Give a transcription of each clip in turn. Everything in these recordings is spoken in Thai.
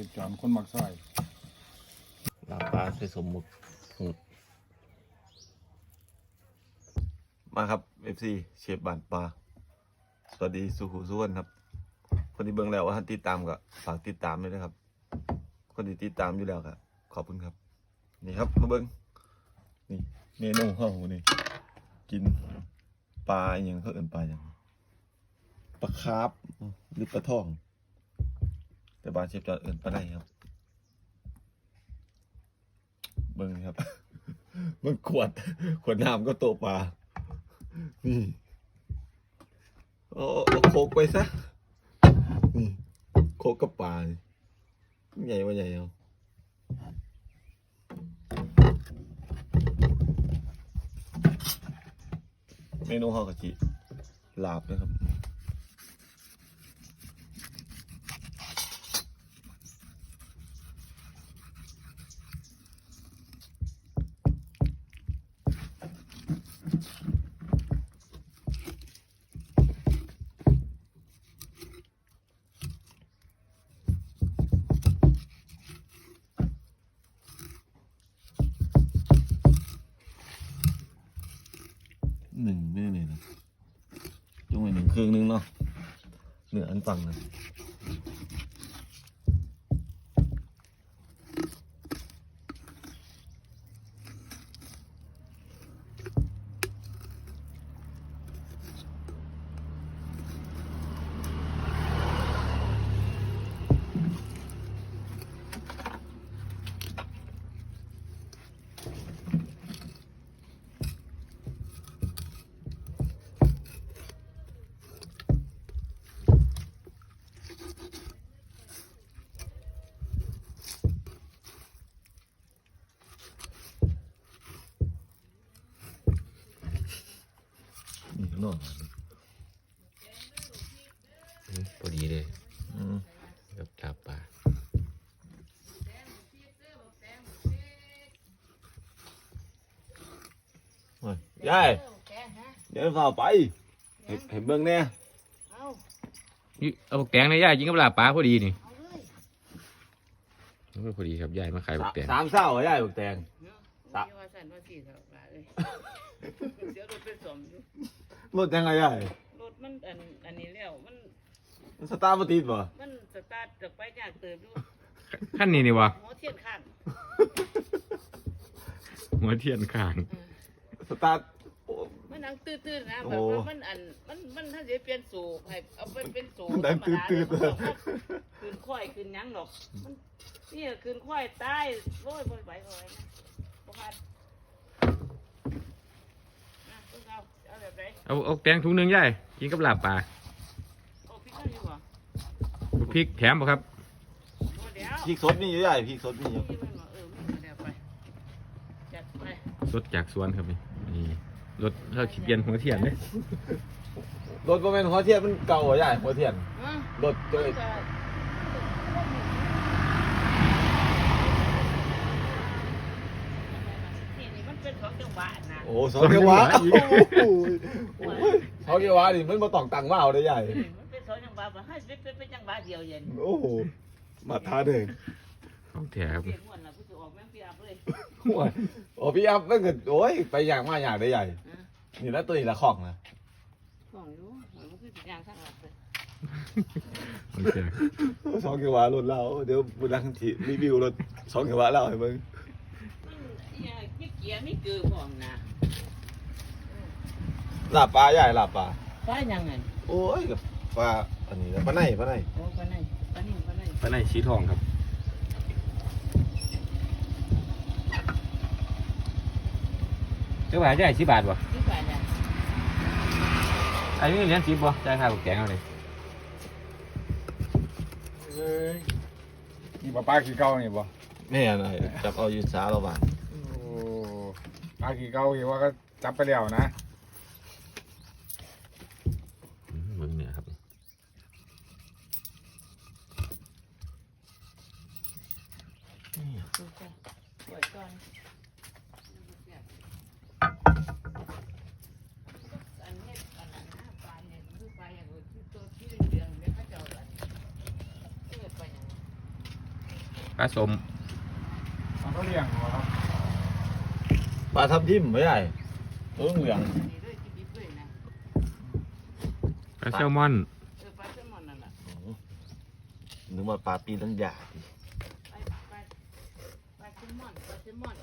ชฟจอนคนมักซอยลาปลาใส่สมหมุกหูดมาครับ FC เชฟบานปลาสวัสดีสุขุสุวรรณครับ คนที่เบิ่งแล้วว่าท่านติดตามก็ฝากติดตามด้วยนะครับ คนที่ติดตามอยู่แล้วก็ขอบคุณครับ นี่ครับมาเบิ่งนี่เมนูของเรานี่ กินปลาอย่างเขาเอิ่นปลาอย่างปลาคาร์ฟหรือปลาทอง แต่บ้านเชฟจอนเอิ่นปลาไหลครับ เบิ่งครับมันขวด ขวดน้ำก็โตปลานี่เอาเอโคกไปซะนี่โคกกับปลานี่ใหญ่ว่าใหญ่เอาเมนูฮอกะจิลาบนะครับ หนึ่งไม่ได้เลยนะจงไปหนึ่งครึ่งนึงเนาะเหนืออันฟังนะนี่ข้างนอก อืมพอดีเลย อืม กับลาบปลา โอ้ ยยายแกฮะเดี๋ยวฝ่าไปเห็นเห็นเบิ่งแน่เอานี่เอาบักแตงในย่ากินกับลาบปลาพอดีนี่เอาเลยโอ้ยพอดีครับยายมาขายบักแตงสามเศร้าเหรอยายบุกแตงเนาะครับว่าสั่นว่าสี่สบายเลยเดี๋ยวรถไปสมอยู่รถยังไงยายรถมันอันอันนี้แล้วมันมันสตาร์ทบ่ติดบ่มันสตาร์ทจากไปยากเติบอยู่ขั้นนี้นี่วะหัวเทียนข้างหัวเทียนข้างเออ สตาร์ทโอ้มันนั่งตื้อๆนะโอ้แบบว่ามันอันมันมันถ้าจะเปลี่ยนสูบให้เอาไปเป็นสูบมันดังธรรมดาตื้อๆเลยมันต้องคืนควายคืนหยังหรอกมันนี่คืนควายตายโอ้ยบ่ไหวบ่ไหวนะบ่พัดอะเพิ่งเอาเอาแบบไหนเอาเอาแตงถุงหนึงยายกินกับลาบปลาโอ้พี่ก็อยู่บ่พริกแถมบ่ครับโอ้เดี๋ยวพริกสดมีอยู่ยายพริกสดมีอยู่นี่มันบอกเออไม่มาเดี๋ยวไปจัดไปรถจากสวนครับนี่นี่ รถเราขีเปลี่ยนหัวเทียนเลยรถบ่แม่นหัวเทียนมันเก่าเหรอยายหัวเทียนฮะรถเจ้ยจะนี่นี่มันเป็นของจังหวะนะโอ้สองเกียววะโอ้ยโอ้ยสองเกียววะนี่มันบ่ต้องตังมาเอาได้ยายอืมมันเป็นของจังหวะบ่ให้เป็นเป็นเป็นจังหวะเดียวเย็นโอ้โหมาท้าเด้อของแถมเปลี่ยนม่วนน่ะผู้สิออกแม่งเปียบเลยโอ้ยโอ้พี่อัพมันก็โอ้ยไปอย่างมาอย่างได้ใหญ่ฮะ นี่แล้วตัวนี้ละของนะของอยู่มันคือสิย่างทั้งหลักเลยของแถมสองเกียววะรถเราเดี๋ยวบุญรักทีรีวิวรถสองเกียววะเราให้มึงมันอีหยังมีเกียร์มีเกือพร้อมนะหลับปลาใหญ่หลับปลาฟ้ายังไงโอ้ยกับปลาอันนี้แล้วปลาไหนปลาไหนโอ้ปานไหนปานนี้ปานไหนปลาในชีทองครับ เจ้าบ่าจ่ายสิบบาทบ่ที่ฝ่ายเนี่ยอันนี้เหรียญสิบบ่จ่ายค่าบักแตงเอาเลยเอ้ยนี่ปลาปลาขี้เก่านี่บ่แม่อะไรจับเอาอยู่สาเราบ้านโอ้ปลาขี้เก่าเห็นว่าก็จับไปแล้วนะอืมมึงเนี่ยครับ ดูไปปล่อยก่อนอันเฮ็ดอันนั้นนะปลาเนี่ยคื อปลาอย่างอื่นที่ตัวที่เหลืองๆเนี่ยเขาเจ้าอันเออปลาอย่างนั้นปลาสมมันก็เลี้ยงหัวครับปลาทับทิมไม่ได้ตัวเหลืองอันนี้ด้วยที่ดิบด้วยนะปลาแซลมอนเออปลาแซลมอนนั่นแหละนึกว่าปลาปีนังยาไปไปปลาแซลมอนปลาแซลมอน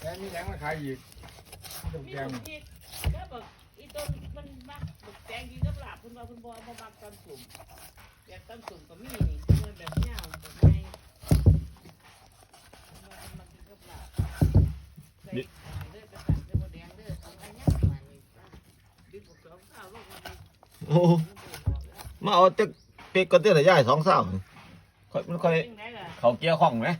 แค่นี้ยังมาขายอีกถูกมีแกงคนที่ก็บอก อีต้นมันมักบักแตงดีกับลาบคุณว่าคุณบ่เอามามักตำสุ่มแบบตำสุ่มก็มีนี่มันแบบยาวแบบไงมันมันกินกับลาบใส่เด้อไปสั่งเด้อบ่แดงเด้อทำอะไรเนี่ยมานี่ดิบสองข้าวลงมาดิโอ้มาเอาเต็กเป็กก็เตี้ยแต่ย่ายสองสาวค่อยมันค่อยจังไดล่ะ เขาเกี้ยวของไหม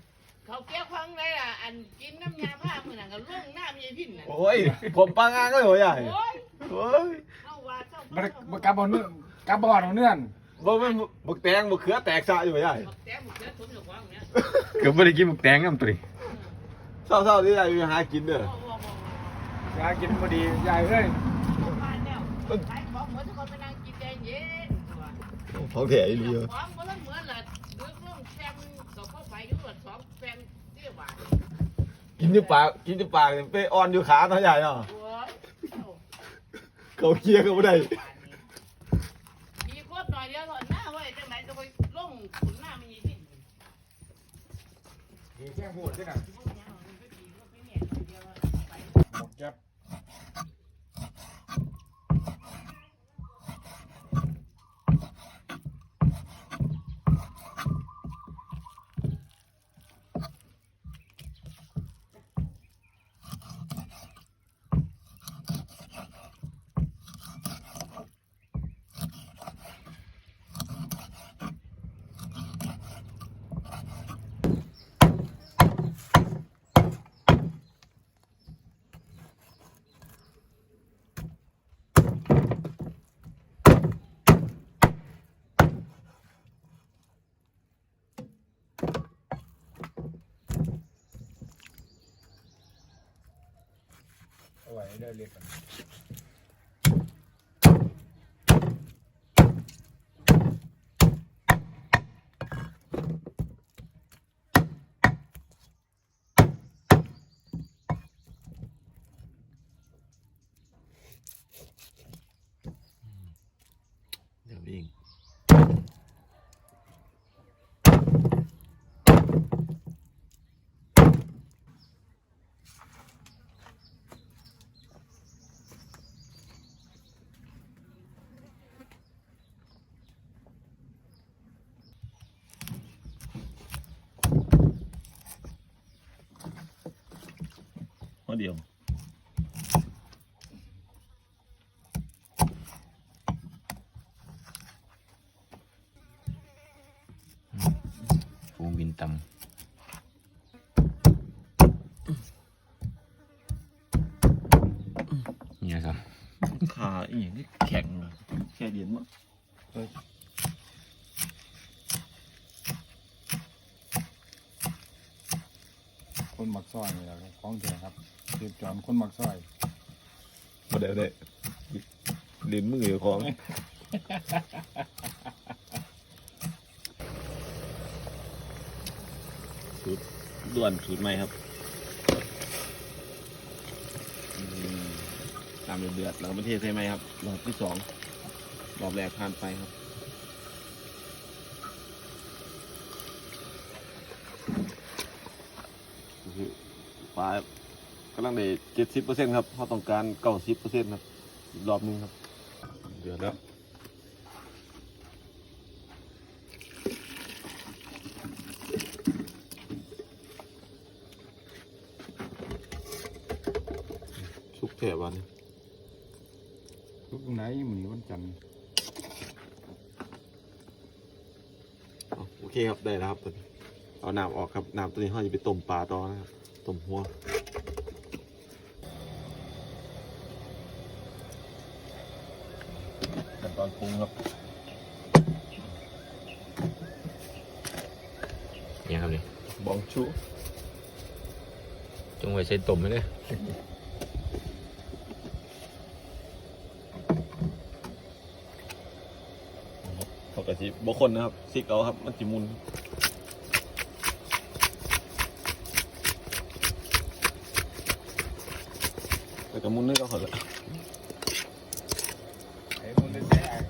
เขาเกี่ยวข้องเลยล่ะ อันกินน้ำยาผ้ามือหนังก็ล่งหน้ามีพินน่ะโอ้ยผมปลางานก็เลยใหญ่โอ้ย โอ้ยเข้าว่าเจ้า มันเจ้ามันกลับบอลเนื้อกลับบอลของเนื้อนบ่แม่นบักแตงบักเขือแตกซะอยู่ใหญ่บักแต้มบักเต้มผมอยู่กวางเนี่ยเกือบไม่ได้กินหมึกแตงน้ำตุยเศร้าๆที่ใหญ่ไปหากินเด้อโอ้โหยากินพอดีใหญ่เอ้ยโอ้โหบ้านแล้วขายของเหมือนทุกคนไปนั่งกินแดงเย็นตัวของแถอีหลีของมันเหมือนละเรื่องล่งแฟมก็เข้าไปอยู่ว่าสองแฟมเตี้ยหวานกินที่ปากกินที่ปากไปอ่อนอยู่ขาเนาะใหญ่เนาะโอ้ยเอ้า เขาเคียก็บ่ได้มีคตรหน่อยเดียวเท่านั้นนะเว้จังไหนจะไปลงขุนหน้ามีพินมีแค่โหดด้วยนะ พวกเนี้ยมันไปขี่รถไปแหน่หน่อยเดียวไป หมดแก๊บ เอาไว้เดินเรียกกัน เดี๋ยววิ่ง ข้อ เดียว ฟูบินตำนี่ครับขาอีกนี่แข็งเลยแค่เดียนมั้งคนหมักซอนี่แหละครับของแท้ครับ เรียบจอมคนมักซอยมาเดี๋ยวได้เดินมืออของสูตรด่วนสูตรใหม่ครับตามเดือดๆแล้วก็มาเทศใส่ไหมครับรอบที่สองรอบแรกผ่านไปครับปลา กำลังได้เจ็ดสิบเปอร์เซ็นต์ครับเขาต้องการเก้าสิบเปอร์เซ็นต์ครับอีกรอบหนึงครับ เดือดแล้วสุกแถวันทุกไหนมือวันจันทร์เอาโอเคครับได้แล้วครับตอนนี้เอาน้ำออกครับน้ำตัวนี้เขาจะไปต้มปลาต่อนะครับต้มหัว ตอนปรุงครับเนี่ยครับนี่บองชูจงไว้ใช้ต้มไหมเนี่ยเกระชิบางคนนะครับซิกเอาครับ มันจิมุนแต่กระมุนนี่ก็ขอละ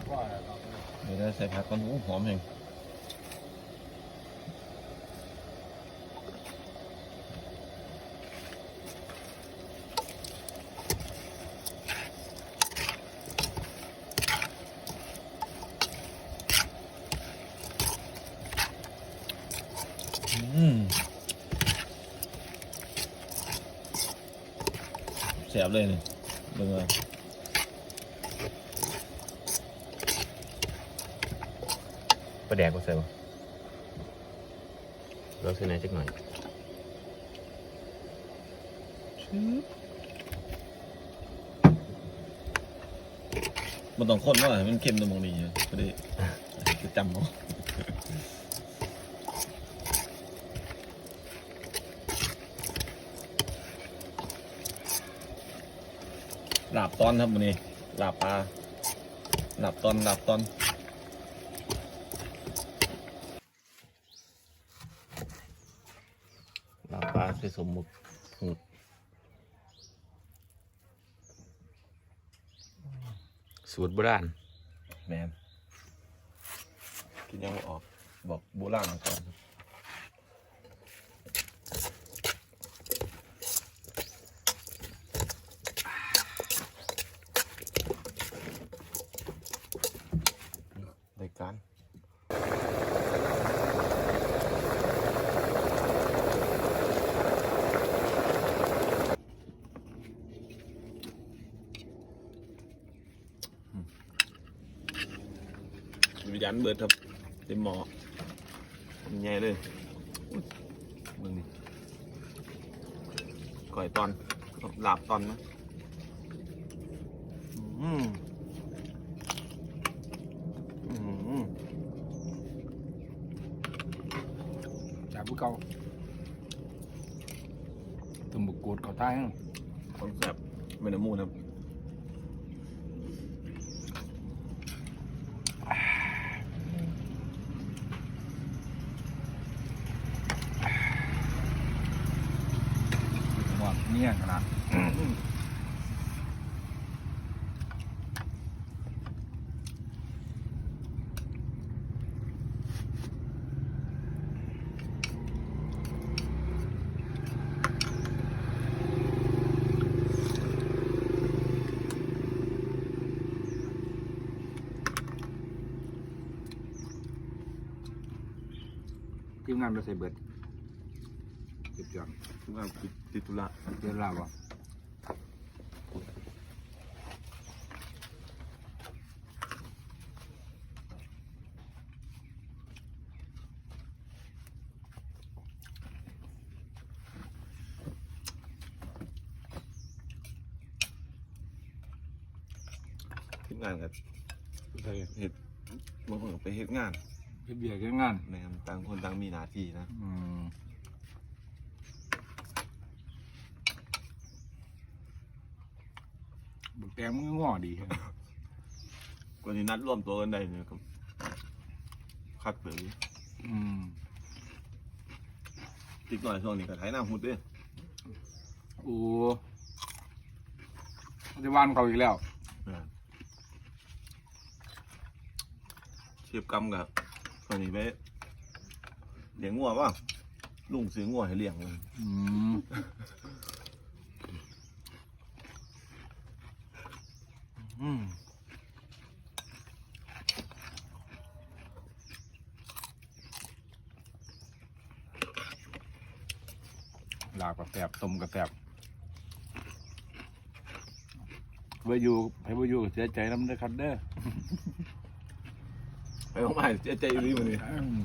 เดี๋ยวได้ใส่ผักก่อนโอ้หอมแห้งแสบเลยนี่เบิ่งเลย ประแดกก็ใส่บ่เราใส่ไหนจักหน่อยมันต้องข้นว่ามันเค็มตรงนี้นะพอดีจะจำเอาหลาบตอนครับมันนี้หลาบปลาลาบตอนหลาบตอน ลาบปลาใสมหมุกหูดสูตรโบราณแมนกินยังไม่ออกบอกโบราณมาก่อนครับรายการวิญญาณเบิดครับเต็มหมอมันใหญ่เลยอุ๊ยมึงนี่ก่อยตอนหลาบตอนนะอืมอืมจากผู้เก่าตุ่มบุกกูดเก่าท้ายนะคนแซ่บไม่น้ำมูนะครับ เนี่ยขนาดทีมงานเราใส่เบิด เก็บจอนทุกอย่างติดติดตุระเจอลาบอะทีมงานกับใส่เห็ดบางคนก็ไปเห็ดงานเฮ็ดเบียร์เก็บงานนะครับต่างคนต่างมีหน้าที่นะ อืม บุกแตงมันก็ง่อดีครับวันนี้นัดร่วมตัวกันได้เนี่ยครับคัดเปลือกอืมติดหน่อยช่วงนี้ก็ไถน้ำหุดเด้วยโอ้จะวานเขาอีกแล้วเชียบกำกับวันนี้ไปเลี้ยงงัวป่ะลุงซื้องัวให้เลี้ยงเลย อืมอืมลาบกระแตบต้มกระแตบไว้อยู่ให้ไว้อยู่ก็เสียใจน้ำเด้อครับเด้อไปออกมาใจใจรีวันนี้อืม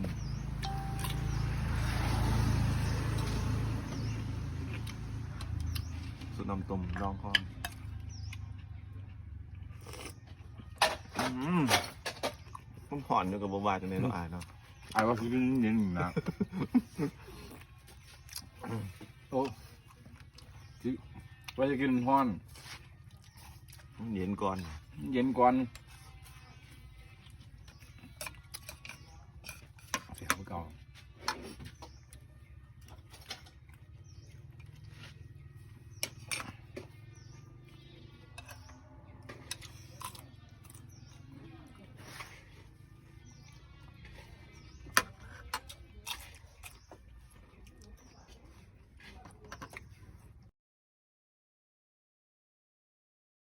สุดน้ำต้มรองคอนอืมผมผ่อนอยู่กับบวาจังเลยเราะอายเนาะ ไอ้ว่าคือเย็นๆนะโอ้ ที่ว่าจะกินฮ้อน มันเย็นก่อน เย็นก่อน